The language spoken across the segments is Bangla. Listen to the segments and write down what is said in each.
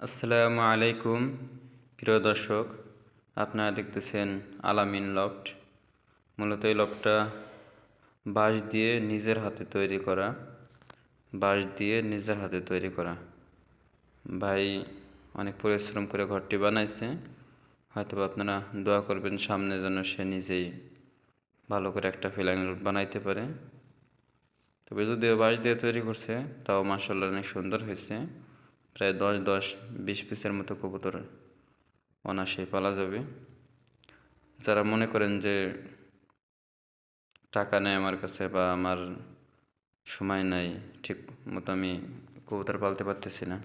আসসালামু আলাইকুম। প্রিয় দর্শক, আপনারা দেখতেছেন আলামিন লফট। মূলত এই লফটটা বাঁশ দিয়ে নিজের হাতে তৈরি করা। বাঁশ দিয়ে নিজের হাতে তৈরি করা। ভাই অনেক পরিশ্রম করে ঘরটি বানাইছে। হয়তো আপনারা দোয়া করবেন সামনে যেন সে নিজেই ভালো করে একটা ফিলাইং লফট বানাইতে পারে। তবে যদিও বাঁশ দিয়ে তৈরি করছে, তাও মাসাল্লাহ অনেক সুন্দর হয়েছে। প্রায় দশ দশ, বিশ পিসের মতো কবুতর অনাসে পালা যাবে। যারা মনে করেন যে টাকা নেই আমার কাছে বা আমার সময় নাই, ঠিক মতো আমি কবুতর পালতে পারতেছি না,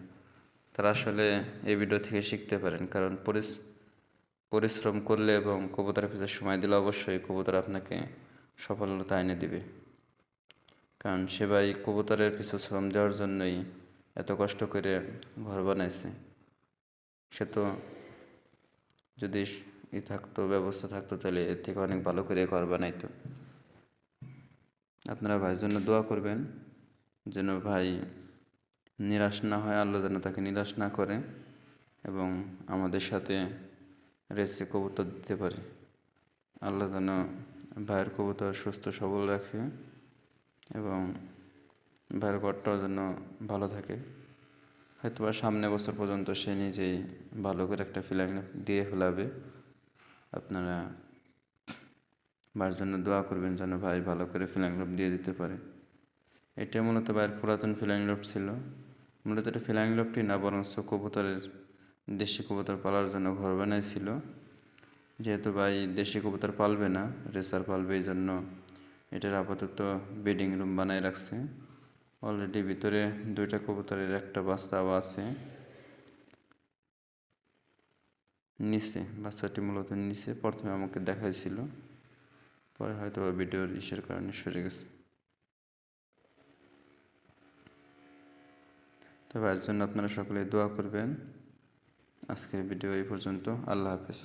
তারা আসলে এই ভিডিও থেকে শিখতে পারেন। কারণ পরিশ্রম করলে এবং কবুতরের পিছনে সময় দিলে অবশ্যই কবুতর আপনাকে সফলতা এনে দিবে। কারণ সে ভাই কবুতরের পিছু শ্রম দেওয়ার জন্যই এত কষ্ট করে ঘর বানাইছে। সে তো যদি ই থাকতো, ব্যবস্থা থাকতো, তাহলে এর থেকে অনেক ভালো করে ঘর বানাইতো। আপনারা ভাইয়ের জন্য দোয়া করবেন, যেন ভাই নিরাশ না হয়, আল্লাহ যেন তাকে নিরাশ না করে এবং আমাদের সাথে রেসে কবুতর দিতে পারে। আল্লাহ যেন ভাইয়ের কবুতর সুস্থ, সবল রাখে এবং ভাইয়ের ঘরটাও যেন ভালো থাকে। হয়তো বা সামনে বছর পর্যন্ত সে নিজেই ভালো করে একটা ফিলাইং দিয়ে ফেলাবে। আপনারা ভাইয়ের জন্য দোয়া করবেন যেন ভাই ভালো করে ফিলাইং লোপ দিয়ে দিতে পারে। এটা মূলত ভাইয়ের পুরাতন ফিলাইং লোপ ছিল। মূলত এটা ফিলাইং লোপটি না, বরং কবুতরের, দেশি কবুতর পালার জন্য ঘর বানাইছিল। যেহেতু ভাই দেশি কবুতর পালবে না রেসার পালবে এই জন্য এটার আপাতত বেডিং রুম বানাই রাখছে। অলরেডি ভিতরে দুইটা কবুতরের একটা বাচ্চাও আছে। নিচে, বাচ্চাটি মূলত নিচে প্রথমে আমাকে দেখাইছিল। পরে হয়তো ভিডিওর ইসের কারণে সরে গেছে। তবে এর জন্য আপনারা সকলে দোয়া করবেন। আজকের ভিডিও এই পর্যন্ত। আল্লাহ হাফেজ।